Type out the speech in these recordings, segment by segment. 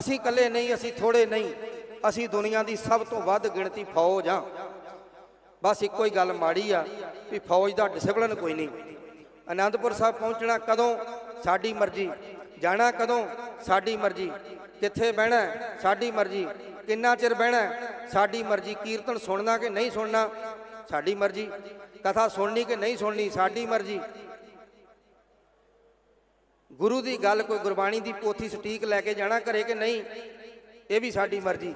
ਅਸੀਂ ਇਕੱਲੇ ਨਹੀਂ, ਅਸੀਂ ਥੋੜੇ ਨਹੀਂ। ਅਸੀਂ ਦੁਨੀਆ ਦੀ ਸਭ ਤੋਂ ਵੱਧ ਗਿਣਤੀ ਫੌਜ ਆ ਬਸ ਇੱਕੋ ਹੀ ਗੱਲ ਮਾੜੀ ਆ ਵੀ ਫੌਜ ਦਾ ਡਿਸਪਲਿਨ ਕੋਈ ਨਹੀਂ। ਆਨੰਦਪੁਰ ਸਾਹਿਬ ਪਹੁੰਚਣਾ ਕਦੋਂ? ਸਾਡੀ ਮਰਜ਼ੀ। ਜਾਣਾ ਕਦੋਂ? ਸਾਡੀ ਮਰਜ਼ੀ। ਕਿੱਥੇ ਬਹਿਣਾ? ਸਾਡੀ ਮਰਜ਼ੀ। ਕਿੰਨਾ ਚਿਰ ਬਹਿਣਾ? ਸਾਡੀ ਮਰਜ਼ੀ। ਕੀਰਤਨ ਸੁਣਨਾ ਕਿ ਨਹੀਂ ਸੁਣਨਾ? ਸਾਡੀ ਮਰਜ਼ੀ। ਕਥਾ ਸੁਣਨੀ ਕਿ ਨਹੀਂ ਸੁਣਨੀ? ਸਾਡੀ ਮਰਜ਼ੀ। ਗੁਰੂ ਦੀ ਗੱਲ ਕੋਈ ਗੁਰਬਾਣੀ ਦੀ ਪੋਥੀ ਸਟੀਕ ਲੈ ਕੇ ਜਾਣਾ ਘਰੇ ਕਿ ਨਹੀਂ? ਇਹ ਵੀ ਸਾਡੀ ਮਰਜ਼ੀ।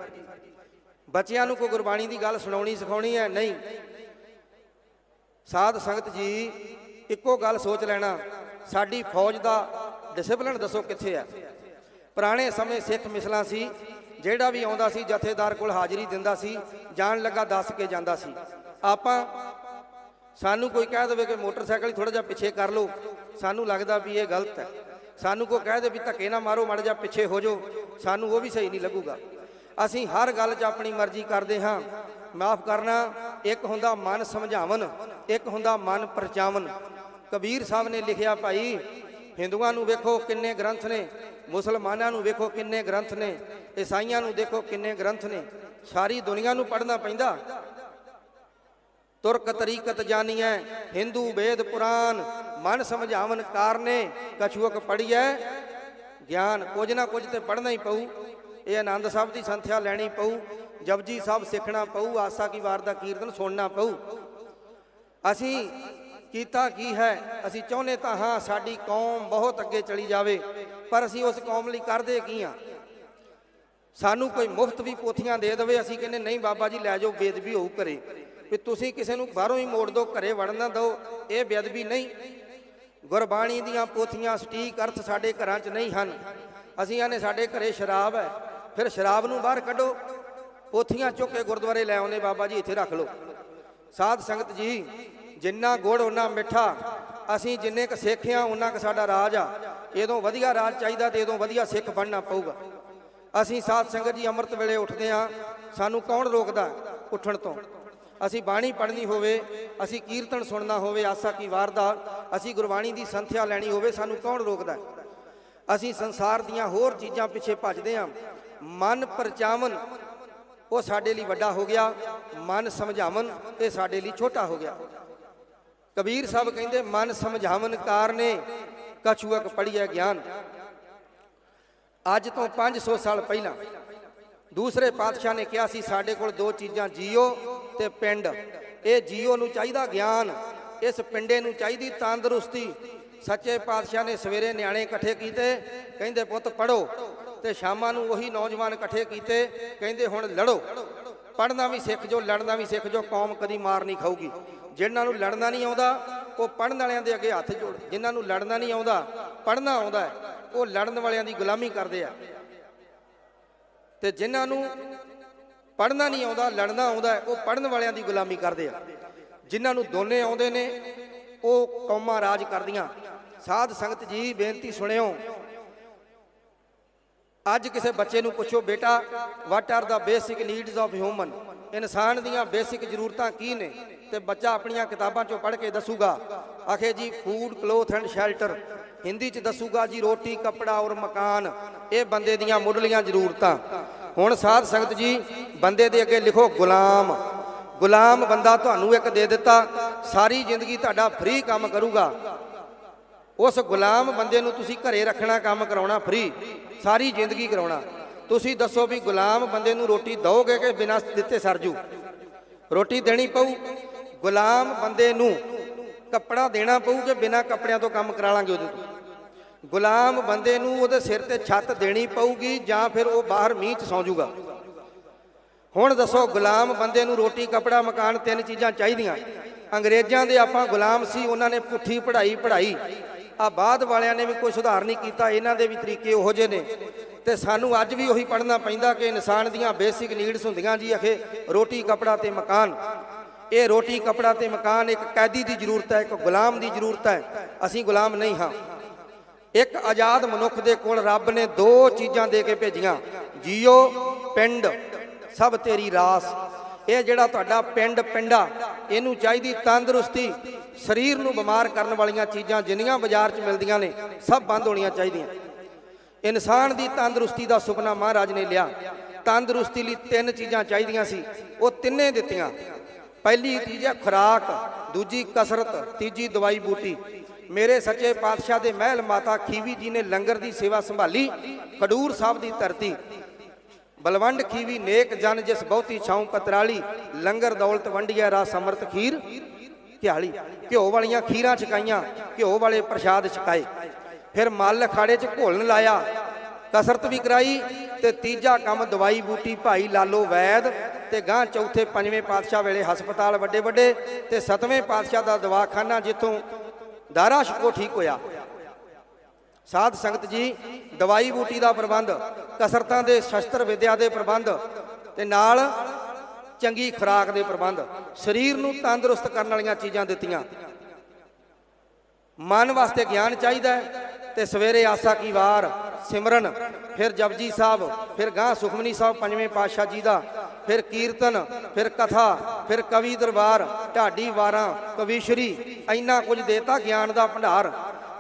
ਬੱਚਿਆਂ ਨੂੰ ਕੋਈ ਗੁਰਬਾਣੀ ਦੀ ਗੱਲ ਸੁਣਾਉਣੀ, ਸਿਖਾਉਣੀ ਹੈ? ਨਹੀਂ। ਸਾਧ ਸੰਗਤ ਜੀ, ਇੱਕੋ ਗੱਲ ਸੋਚ ਲੈਣਾ। ਸਾਡੀ ਫੌਜ ਦਾ ਡਿਸਪਲਿਨ ਦੱਸੋ ਕਿੱਥੇ ਹੈ? ਪੁਰਾਣੇ ਸਮੇਂ ਸਿੱਖ ਮਿਸਲਾਂ ਸੀ, ਜਿਹੜਾ ਵੀ ਆਉਂਦਾ ਸੀ, ਜਥੇਦਾਰ ਕੋਲ ਹਾਜ਼ਰੀ ਦਿੰਦਾ ਸੀ, ਜਾਣ ਲੱਗਾ ਦੱਸ ਕੇ ਜਾਂਦਾ ਸੀ। ਆਪਾਂ, ਸਾਨੂੰ ਕੋਈ ਕਹਿ ਦੇਵੇ ਕਿ ਮੋਟਰਸਾਈਕਲ ਥੋੜਾ ਜਿਹਾ ਪਿੱਛੇ ਕਰ ਲਓ। ਸਾਨੂੰ ਲੱਗਦਾ ਵੀ ਇਹ ਗਲਤ ਹੈ। ਸਾਨੂੰ ਕੋਈ ਕਹਿ ਦੇ ਵੀ ਧੱਕੇ ਨਾ ਮਾਰੋ, ਮੜ ਜਾ ਪਿੱਛੇ ਹੋ ਜਾਓ। ਸਾਨੂੰ ਉਹ ਵੀ ਸਹੀ ਨਹੀਂ ਲੱਗੂਗਾ। ਅਸੀਂ ਹਰ ਗੱਲ 'ਚ ਆਪਣੀ ਮਰਜ਼ੀ ਕਰਦੇ ਹਾਂ। ਮਾਫ ਕਰਨਾ, ਇੱਕ ਹੁੰਦਾ ਮਨ ਸਮਝਾਵਨ, ਇੱਕ ਹੁੰਦਾ ਮਨ ਪਰਚਾਵਨ। ਕਬੀਰ ਸਾਹਿਬ ਨੇ ਲਿਖਿਆ ਭਾਈ, ਹਿੰਦੂਆਂ ਨੂੰ ਵੇਖੋ ਕਿੰਨੇ ਗ੍ਰੰਥ ਨੇ, ਮੁਸਲਮਾਨਾਂ ਨੂੰ ਵੇਖੋ ਕਿੰਨੇ ਗ੍ਰੰਥ ਨੇ, ਈਸਾਈਆਂ ਨੂੰ ਦੇਖੋ ਕਿੰਨੇ ਗ੍ਰੰਥ ਨੇ। ਸਾਰੀ ਦੁਨੀਆ ਨੂੰ ਪੜ੍ਹਨਾ ਪੈਂਦਾ। ਤੁਰਕ ਤਰੀਕਤ ਜਾਣੀਐ ਹਿੰਦੂ ਵੇਦ ਪੁਰਾਨ ਮਨ ਸਮਝਾਵਨ ਕਾਰਨੇ ਕਛੂਕ ਪੜੀਐ। ਗਿਆਨ ਕੁਝ ਨਾ ਕੁਝ ਤੇ ਪੜਨਾ ਹੀ ਪਊ। ਇਹ ਆਨੰਦ ਸਾਹਿਬ ਦੀ ਸੰਥਿਆ ਲੈਣੀ ਪਊ। ਜਪਜੀ ਸਾਹਿਬ ਸਿੱਖਣਾ ਪਊ। ਆਸਾ ਕੀ ਵਾਰ ਦਾ ਕੀਰਤਨ ਸੁਣਨਾ ਪਊ। ਅਸੀਂ ਕੀਤਾ ਕੀ ਹੈ? ਅਸੀਂ ਚਾਹੁੰਦੇ ਤਾਂ ਹਾਂ ਸਾਡੀ ਕੌਮ ਬਹੁਤ ਅੱਗੇ ਚਲੀ ਜਾਵੇ। ਪਰ ਅਸੀਂ ਉਸ ਕੌਮ ਲਈ ਕਰਦੇ ਕੀ ਆ? ਸਾਨੂੰ ਕੋਈ ਮੁਫਤ ਵੀ ਪੋਥੀਆਂ ਦੇ ਦੇਵੇ। ਅਸੀਂ ਕਹਿੰਦੇ ਨਹੀਂ ਬਾਬਾ ਜੀ, ਲੈ ਜਾਓ ਬੇਦਬੀ ਹੋਊ ਘਰੇ। ਵੀ ਤੁਸੀਂ ਕਿਸੇ ਨੂੰ ਬਾਹਰੋਂ ਹੀ ਮੋੜ ਦਿਓ ਘਰੇ ਵੜਨ ਨਾ ਦਿਓ। ਇਹ ਬੇਦਬੀ ਨਹੀਂ। ਗੁਰਬਾਣੀ ਦੀਆਂ ਪੋਥੀਆਂ ਸਟੀਕ ਅਰਥ ਸਾਡੇ ਘਰਾਂ 'ਚ ਨਹੀਂ ਹਨ। ਅਸੀਂ ਆਨੇ ਸਾਡੇ ਘਰੇ ਸ਼ਰਾਬ ਹੈ। ਫਿਰ ਸ਼ਰਾਬ ਨੂੰ ਬਾਹਰ ਕੱਢੋ। ਪੋਥੀਆਂ ਚੁੱਕ ਕੇ ਗੁਰਦੁਆਰੇ ਲੈ ਆਉਂਦੇ ਬਾਬਾ ਜੀ, ਇੱਥੇ ਰੱਖ ਲਓ। ਸਾਧ ਸੰਗਤ ਜੀ, ਜਿੰਨਾ ਗੁੜ ਉਹਨਾਂ ਮਿੱਠਾ। ਅਸੀਂ ਜਿੰਨੇ ਕ ਸਿੱਖਿਆ ਉਹਨਾਂ ਕ ਸਾਡਾ ਰਾਜ ਆ। ਇਹਦੋਂ ਵਧੀਆ ਰਾਜ ਚਾਹੀਦਾ ਤੇ ਇਹਦੋਂ ਵਧੀਆ ਸਿੱਖ ਬਣਨਾ ਪਊਗਾ। ਅਸੀਂ ਸਾਧ ਸੰਗਤ ਜੀ ਅੰਮ੍ਰਿਤ ਵੇਲੇ ਉੱਠਦੇ ਆ ਸਾਨੂੰ ਕੌਣ ਰੋਕਦਾ ਉੱਠਣ ਤੋਂ? ਅਸੀਂ ਬਾਣੀ ਪੜ੍ਹਨੀ ਹੋਵੇ, ਅਸੀਂ ਕੀਰਤਨ ਸੁਣਨਾ ਹੋਵੇ, ਆਸਾ ਕੀ ਵਾਰ ਦਾ ਅਸੀਂ ਗੁਰਬਾਣੀ ਦੀ ਸੰਥਿਆ ਲੈਣੀ ਹੋਵੇ, ਸਾਨੂੰ ਕੌਣ ਰੋਕਦਾ? ਅਸੀਂ ਸੰਸਾਰ ਦੀਆਂ ਹੋਰ ਚੀਜ਼ਾਂ ਪਿੱਛੇ ਭੱਜਦੇ ਹਾਂ ਮਨ ਪਰਚਾਵਨ, ਉਹ ਸਾਡੇ ਲਈ ਵੱਡਾ ਹੋ ਗਿਆ। ਮਨ ਸਮਝਾਵਨ, ਇਹ ਸਾਡੇ ਲਈ ਛੋਟਾ ਹੋ ਗਿਆ। ਕਬੀਰ ਸਾਹਿਬ ਕਹਿੰਦੇ, ਮਨ ਸਮਝਾਵਨ ਕਾਰਨੇ, ਕਛੂਅਕ ਪੜੀਐ ਗਿਆਨ। ਅੱਜ ਤੋਂ 500 ਸਾਲ ਪਹਿਲਾਂ, ਦੂਸਰੇ ਪਾਤਸ਼ਾਹ ਨੇ ਕਿਹਾ ਸੀ, ਸਾਡੇ ਕੋਲ ਦੋ ਚੀਜ਼ਾਂ ਜੀਓ ਤੇ ਪਿੰਡ। ਇਹ ਜੀਓ ਨੂੰ ਚਾਹੀਦਾ ਗਿਆਨ। ਇਸ ਪਿੰਡੇ ਨੂੰ ਚਾਹੀਦੀ ਤੰਦਰੁਸਤੀ। ਸੱਚੇ ਪਾਤਸ਼ਾਹ ਨੇ ਸਵੇਰੇ ਨਿਆਣੇ ਇਕੱਠੇ ਕੀਤੇ। ਕਹਿੰਦੇ, ਪੁੱਤ ਪੜੋ ਤੇ ਸ਼ਾਮਾਂ ਨੂੰ ਉਹੀ ਨੌਜਵਾਨ ਇਕੱਠੇ ਕੀਤੇ। ਕਹਿੰਦੇ, ਹੁਣ ਲੜੋ। ਪੜਨਾ ਵੀ ਸਿੱਖ ਜੋ, ਲੜਨਾ ਵੀ ਸਿੱਖ ਜੋ, ਕੌਮ ਕਦੀ ਮਾਰ ਨਹੀਂ ਖਾਊਗੀ। ਜਿਹਨਾਂ ਨੂੰ ਲੜਨਾ ਨਹੀਂ ਆਉਂਦਾ, ਉਹ ਪੜਨ ਵਾਲਿਆਂ ਦੇ ਅੱਗੇ ਹੱਥ ਜੋੜ। ਜਿਨ੍ਹਾਂ ਨੂੰ ਲੜਨਾ ਨਹੀਂ ਆਉਂਦਾ ਪੜਨਾ ਆਉਂਦਾ ਉਹ ਲੜਨ ਵਾਲਿਆਂ ਦੀ ਗੁਲਾਮੀ ਕਰਦੇ ਆ। ਤੇ ਜਿਨ੍ਹਾਂ ਨੂੰ ਪੜਨਾ ਨਹੀਂ ਆਉਂਦਾ, ਲੜਨਾ ਆਉਂਦਾ ਉਹ ਪੜਨ ਵਾਲਿਆਂ ਦੀ ਗੁਲਾਮੀ ਕਰਦੇ ਆ। ਜਿਨ੍ਹਾਂ ਨੂੰ ਦੋਨੇ ਆਉਂਦੇ ਨੇ, ਉਹ ਕੌਮਾਂ ਰਾਜ ਕਰਦੀਆਂ। ਸਾਧ ਸੰਗਤ ਜੀ, ਬੇਨਤੀ ਸੁਣਿਓ। ਅੱਜ ਕਿਸੇ ਬੱਚੇ ਨੂੰ ਪੁੱਛੋ, ਬੇਟਾ what are the basic needs of human ਇਨਸਾਨ ਦੀਆਂ ਬੇਸਿਕ ਜ਼ਰੂਰਤਾਂ ਕੀ ਨੇ? ਤੇ ਬੱਚਾ ਆਪਣੀਆਂ ਕਿਤਾਬਾਂ ਚੋਂ ਪੜ੍ਹ ਕੇ ਦੱਸੂਗਾ। ਆਖੇ ਜੀ food cloth and shelter Hindi ਚ ਦੱਸੂਗਾ ਜੀ, ਰੋਟੀ, ਕੱਪੜਾ ਔਰ ਮਕਾਨ। ਇਹ ਬੰਦੇ ਦੀਆਂ ਮੁੱਢਲੀਆਂ ਜ਼ਰੂਰਤਾਂ। ਹੁਣ ਸਾਧ ਸੰਗਤ ਜੀ, ਬੰਦੇ ਦੇ ਅੱਗੇ ਲਿਖੋ ਗੁਲਾਮ। ਗੁਲਾਮ ਬੰਦਾ ਤੁਹਾਨੂੰ ਇੱਕ ਦੇ ਦਿੱਤਾ, ਸਾਰੀ ਜ਼ਿੰਦਗੀ ਤੁਹਾਡਾ ਫ੍ਰੀ ਕੰਮ ਕਰੂਗਾ। ਉਸ ਗੁਲਾਮ ਬੰਦੇ ਨੂੰ ਤੁਸੀਂ ਘਰੇ ਰੱਖਣਾ, ਕੰਮ ਕਰਾਉਣਾ ਫ੍ਰੀ ਸਾਰੀ ਜ਼ਿੰਦਗੀ ਕਰਾਉਣਾ। ਤੁਸੀਂ ਦੱਸੋ ਵੀ ਗੁਲਾਮ ਬੰਦੇ ਨੂੰ ਰੋਟੀ ਦਓਗੇ ਕਿ ਬਿਨਾਂ ਦਿੱਤੇ ਸਰਜੂ ਰੋਟੀ ਦੇਣੀ ਪਊ, ਗੁਲਾਮ ਬੰਦੇ ਨੂੰ ਕੱਪੜਾ ਦੇਣਾ ਪਊ ਕਿ ਬਿਨਾਂ ਕੱਪੜਿਆਂ ਤੋਂ ਕੰਮ ਕਰਾ ਲਾਂਗੇ ਉਹਦੇ ਤੋਂ? ਗੁਲਾਮ ਬੰਦੇ ਨੂੰ ਉਹਦੇ ਸਿਰ ਤੇ ਛੱਤ ਦੇਣੀ ਪਊਗੀ ਜਾਂ ਫਿਰ ਉਹ ਬਾਹਰ ਮੀਂਹ ਚ ਸੌਂ ਜਾਊਗਾ। ਹੁਣ ਦੱਸੋ, ਗੁਲਾਮ ਬੰਦੇ ਨੂੰ ਰੋਟੀ, ਕਪੜਾ, ਮਕਾਨ ਤਿੰਨ ਚੀਜ਼ਾਂ ਚਾਹੀਦੀਆਂ। ਅੰਗਰੇਜ਼ਾਂ ਦੇ ਆਪਾਂ ਗੁਲਾਮ ਸੀ, ਉਹਨਾਂ ਨੇ ਪੁੱਠੀ ਪੜ੍ਹਾਈ ਪੜ੍ਹਾਈ। ਆ ਬਾਅਦ ਵਾਲਿਆਂ ਨੇ ਵੀ ਕੋਈ ਸੁਧਾਰ ਨਹੀਂ ਕੀਤਾ, ਇਹਨਾਂ ਦੇ ਵੀ ਤਰੀਕੇ ਉਹੋ ਜਿਹੇ ਨੇ। ਤੇ ਸਾਨੂੰ ਅੱਜ ਵੀ ਉਹੀ ਪੜ੍ਹਨਾ ਪੈਂਦਾ ਕਿ ਇਨਸਾਨ ਦੀਆਂ ਬੇਸਿਕ ਨੀਡਸ ਹੁੰਦੀਆਂ ਜੀ ਅਖੇ ਰੋਟੀ, ਕਪੜਾ ਤੇ ਮਕਾਨ। ਇਹ ਰੋਟੀ, ਕਪੜਾ ਤੇ ਮਕਾਨ ਇੱਕ ਕੈਦੀ ਦੀ ਜ਼ਰੂਰਤ ਹੈ, ਇੱਕ ਗੁਲਾਮ ਦੀ ਜ਼ਰੂਰਤ ਹੈ। ਅਸੀਂ ਗੁਲਾਮ ਨਹੀਂ ਹਾਂ। ਇੱਕ ਆਜ਼ਾਦ ਮਨੁੱਖ ਦੇ ਕੋਲ ਰੱਬ ਨੇ ਦੋ ਚੀਜ਼ਾਂ ਦੇ ਕੇ ਭੇਜੀਆਂ। ਜੀਓ, ਪਿੰਡ, ਸਭ ਤੇਰੀ ਰਾਸ। ਇਹ ਜਿਹੜਾ ਤੁਹਾਡਾ ਪਿੰਡ, ਪਿੰਡਾ, ਇਹਨੂੰ ਚਾਹੀਦੀ ਤੰਦਰੁਸਤੀ। ਸਰੀਰ ਨੂੰ ਬਿਮਾਰ ਕਰਨ ਵਾਲੀਆਂ ਚੀਜ਼ਾਂ ਜਿੰਨੀਆਂ ਬਾਜ਼ਾਰ 'ਚ ਮਿਲਦੀਆਂ ਨੇ, ਸਭ ਬੰਦ ਹੋਣੀਆਂ ਚਾਹੀਦੀਆਂ। ਇਨਸਾਨ ਦੀ ਤੰਦਰੁਸਤੀ ਦਾ ਸੁਪਨਾ ਮਹਾਰਾਜ ਨੇ ਲਿਆ। ਤੰਦਰੁਸਤੀ ਲਈ ਤਿੰਨ ਚੀਜ਼ਾਂ ਚਾਹੀਦੀਆਂ ਸੀ। ਉਹ ਤਿੰਨੇ ਦਿੱਤੀਆਂ। ਪਹਿਲੀ ਚੀਜ਼ ਹੈ ਖੁਰਾਕ, ਦੂਜੀ ਕਸਰਤ, ਤੀਜੀ ਦਵਾਈ ਬੂਟੀ। ਮੇਰੇ ਸੱਚੇ ਪਾਤਸ਼ਾਹ ਦੇ ਮਹਿਲ ਮਾਤਾ ਖੀਵੀ ਜੀ ਨੇ ਲੰਗਰ ਦੀ ਸੇਵਾ ਸੰਭਾਲੀ ਖਡੂਰ ਸਾਹਿਬ ਦੀ ਧਰਤੀ। ਬਲਵੰਡ ਖੀਵੀ ਨੇਕ ਜਨ ਜਿਸ ਬਹੁਤੀ ਛਾਉ ਪਤਰਾਲੀ ਲੰਗਰ ਦੌਲਤ ਵੰਡੀਐ ਰਾਸ ਅੰਮ੍ਰਿਤ ਖੀਰ। ਧਿਆਲੀ, ਘਿਓ ਵਾਲੀਆਂ ਖੀਰਾਂ ਛਕਾਈਆਂ, ਘਿਓ ਵਾਲੇ ਪ੍ਰਸ਼ਾਦ ਛਕਾਏ। ਫਿਰ ਮੱਲ ਅਖਾੜੇ 'ਚ ਘੋਲਣ ਲਾਇਆ, ਕਸਰਤ ਵੀ ਕਰਾਈ ਤੇ ਤੀਜਾ ਕੰਮ ਦਵਾਈ ਬੂਟੀ ਭਾਈ ਲਾਲੋ ਵੈਦ ਤੇ ਗਾਂ ਚੌਥੇ ਪੰਜਵੇਂ ਪਾਤਸ਼ਾਹ ਵੇਲੇ ਹਸਪਤਾਲ ਵੱਡੇ ਵੱਡੇ ਤੇ ਸੱਤਵੇਂ ਪਾਤਸ਼ਾਹ ਦਾ ਦਵਾਖਾਨਾ ਜਿੱਥੋਂ ਦਾਰਾ ਸ਼ਿਕੋ ਠੀਕ ਹੋਇਆ। ਸਾਧ ਸੰਗਤ ਜੀ, ਦਵਾਈ ਬੂਟੀ ਦਾ ਪ੍ਰਬੰਧ, ਕਸਰਤਾਂ ਦੇ ਸ਼ਸਤਰ ਵਿਦਿਆ ਦੇ ਪ੍ਰਬੰਧ ਤੇ ਨਾਲ ਚੰਗੀ ਖੁਰਾਕ ਦੇ ਪ੍ਰਬੰਧ, ਸਰੀਰ ਨੂੰ ਤੰਦਰੁਸਤ ਕਰਨ ਵਾਲੀਆਂ ਚੀਜ਼ਾਂ ਦਿੱਤੀਆਂ। ਮਨ ਵਾਸਤੇ ਗਿਆਨ ਚਾਹੀਦਾ ਹੈ ਤੇ ਸਵੇਰੇ ਆਸਾ ਕੀ ਵਾਰ, ਸਿਮਰਨ, ਫਿਰ ਜਪਜੀ ਸਾਹਿਬ, ਫਿਰ ਗਾਂ ਸੁਖਮਨੀ ਸਾਹਿਬ, ਪੰਜਵੇਂ ਪਾਤਸ਼ਾਹ ਜੀ ਦਾ ਫਿਰ ਕੀਰਤਨ, ਫਿਰ ਕਥਾ, ਫਿਰ ਕਵੀ ਦਰਬਾਰ, ਢਾਡੀ ਵਾਰਾਂ, ਕਵੀਸ਼ਰੀ, ਇੰਨਾ ਕੁਝ ਦੇਤਾ ਗਿਆਨ ਦਾ ਭੰਡਾਰ।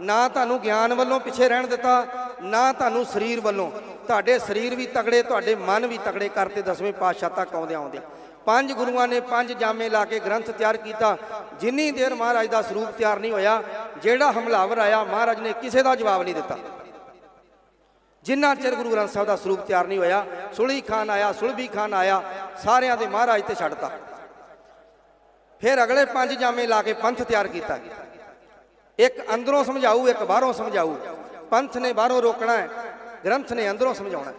ਨਾ ਤੁਹਾਨੂੰ ਗਿਆਨ ਵੱਲੋਂ ਪਿੱਛੇ ਰਹਿਣ ਦਿੱਤਾ, ਨਾ ਤੁਹਾਨੂੰ ਸਰੀਰ ਵੱਲੋਂ। ਤੁਹਾਡੇ ਸਰੀਰ ਵੀ ਤਕੜੇ ਤੁਹਾਡੇ ਮਨ ਵੀ ਤਕੜੇ ਕਰਤੇ ਦਸਵੇਂ ਪਾਤਸ਼ਾਹ ਤੱਕ ਆਉਂਦੇ ਆਉਂਦੇ। ਪੰਜ ਗੁਰੂਆਂ ਨੇ ਪੰਜ ਜਾਮੇ ਲਾ ਕੇ ਗ੍ਰੰਥ ਤਿਆਰ ਕੀਤਾ। ਜਿੰਨੀ ਦੇਰ ਮਹਾਰਾਜ ਦਾ ਸਰੂਪ ਤਿਆਰ ਨਹੀਂ ਹੋਇਆ, ਜਿਹੜਾ ਹਮਲਾਵਰ ਆਇਆ, ਮਹਾਰਾਜ ਨੇ ਕਿਸੇ ਦਾ ਜਵਾਬ ਨਹੀਂ ਦਿੱਤਾ। ਜਿੰਨਾ ਚਿਰ ਗੁਰੂ ਗ੍ਰੰਥ ਸਾਹਿਬ ਦਾ ਸਰੂਪ ਤਿਆਰ ਨਹੀਂ ਹੋਇਆ, ਸੁਲੀ ਖਾਨ ਆਇਆ ਸੁਲਬੀ ਖਾਨ ਆਇਆ, ਸਾਰਿਆਂ ਦੇ ਮਹਾਰਾਜ ਤੇ ਛੱਡਤਾ। ਫਿਰ ਅਗਲੇ ਪੰਜ ਜਾਮੇ ਲਾ ਕੇ ਪੰਥ ਤਿਆਰ ਕੀਤਾ। ਇੱਕ ਅੰਦਰੋਂ ਸਮਝਾਊ, ਇੱਕ ਬਾਹਰੋਂ ਸਮਝਾਊ। ਪੰਥ ਨੇ ਬਾਹਰੋਂ ਰੋਕਣਾ ਹੈ, ਗ੍ਰੰਥ ਨੇ ਅੰਦਰੋਂ ਸਮਝਾਉਣਾ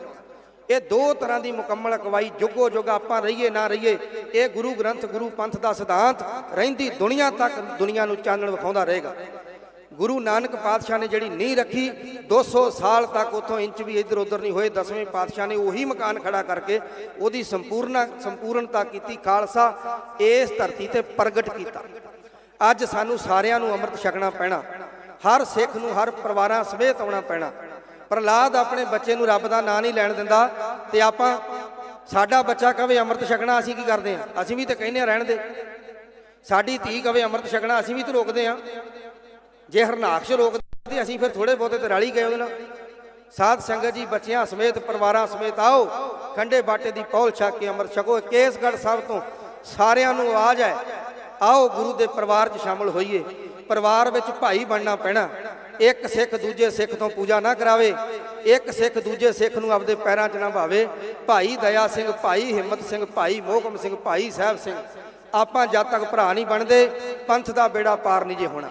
ਇਹ ਦੋ ਤਰ੍ਹਾਂ ਦੀ ਮੁਕੰਮਲ ਅਗਵਾਈ, ਜੁਗੋ ਜੁਗ ਆਪਾਂ ਰਹੀਏ, ਨਾ ਰਹੀਏ, ਇਹ ਗੁਰੂ ਗ੍ਰੰਥ, ਗੁਰੂ ਪੰਥ ਦਾ ਸਿਧਾਂਤ ਰਹਿੰਦੀ ਦੁਨੀਆ ਤੱਕ, ਦੁਨੀਆ ਨੂੰ ਚਾਨਣ ਵਿਖਾਉਂਦਾ ਰਹੇਗਾ। ਗੁਰੂ ਨਾਨਕ ਪਾਤਸ਼ਾਹ ਨੇ ਜਿਹੜੀ ਨੀਂਹ ਰੱਖੀ 200 ਸਾਲ ਤੱਕ ਉਥੋਂ ਇੰਚ ਵੀ ਇੱਧਰ ਉੱਧਰ ਨਹੀਂ ਹੋਏ, ਦਸਵੇਂ ਪਾਤਸ਼ਾਹ ਨੇ ਉਹੀ ਮਕਾਨ ਖੜਾ ਕਰਕੇ ਉਹਦੀ ਸੰਪੂਰਨਾ, ਸੰਪੂਰਨਤਾ ਕੀਤੀ, ਖਾਲਸਾ ਇਸ ਧਰਤੀ ਤੇ ਪ੍ਰਗਟ ਕੀਤਾ। ਅੱਜ ਸਾਨੂੰ ਸਾਰਿਆਂ ਨੂੰ ਅੰਮ੍ਰਿਤ ਛਕਣਾ ਪੈਣਾ, ਹਰ ਸਿੱਖ ਨੂੰ, ਹਰ ਪਰਿਵਾਰਾਂ ਸਮੇਤ ਆਉਣਾ ਪੈਣਾ। ਪ੍ਰਹਲਾਦ ਆਪਣੇ ਬੱਚੇ ਨੂੰ ਰੱਬ ਦਾ ਨਾਂ ਨਹੀਂ ਲੈਣ ਦਿੰਦਾ ਤੇ ਆਪਾਂ, ਸਾਡਾ ਬੱਚਾ ਕਵੇ ਅੰਮ੍ਰਿਤ ਛਕਣਾ, ਅਸੀਂ ਕੀ ਕਰਦੇ ਹਾਂ? ਅਸੀਂ ਵੀ ਤਾਂ ਕਹਿੰਦੇ ਆ ਰਹਿਣ ਦੇ। ਸਾਡੀ ਧੀ ਕਵੇ ਅੰਮ੍ਰਿਤ ਛਕਣਾ, ਅਸੀਂ ਵੀ ਤਾਂ ਰੋਕਦੇ ਆ ਜੇ ਹਰਨਾਕਸ਼ ਰੋਕਦੇ ਅਸੀਂ ਫਿਰ ਥੋੜੇ ਬਹੁਤੇ ਤੇ ਰਲ ਗਏ ਉਹਦੇ ਨਾਲ। ਸਾਧ ਸੰਗਤ ਜੀ, ਬੱਚਿਆਂ ਸਮੇਤ, ਪਰਿਵਾਰਾਂ ਸਮੇਤ ਆਓ। ਖੰਡੇ ਬਾਟੇ ਦੀ ਪੌਲ ਛਕ ਕੇ ਅੰਮ੍ਰਿਤ ਛਕੋ। ਕੇਸਗੜ੍ਹ ਸਾਹਿਬ ਤੋਂ ਸਾਰਿਆਂ ਨੂੰ ਆਵਾਜ਼ ਹੈ, ਆਓ ਗੁਰੂ ਦੇ ਪਰਿਵਾਰ 'ਚ ਸ਼ਾਮਲ ਹੋਈਏ। ਪਰਿਵਾਰ ਵਿੱਚ ਭਾਈ ਬਣਨਾ ਪੈਣਾ। ਇੱਕ ਸਿੱਖ ਦੂਜੇ ਸਿੱਖ ਤੋਂ ਪੂਜਾ ਨਾ ਕਰਾਵੇ। ਇੱਕ ਸਿੱਖ ਦੂਜੇ ਸਿੱਖ ਨੂੰ ਆਪਦੇ ਪੈਰਾਂ 'ਚ ਨਾ ਭਾਵੇ। ਭਾਈ ਦਇਆ ਸਿੰਘ, ਭਾਈ ਹਿੰਮਤ ਸਿੰਘ, ਭਾਈ ਮੋਹਕਮ ਸਿੰਘ, ਭਾਈ ਸਾਹਿਬ ਸਿੰਘ। ਆਪਾਂ ਜਦ ਤੱਕ ਭਰਾ ਨਹੀਂ ਬਣਦੇ, ਪੰਥ ਦਾ ਬੇੜਾ ਪਾਰ ਨਹੀਂ ਜੇ ਹੋਣਾ।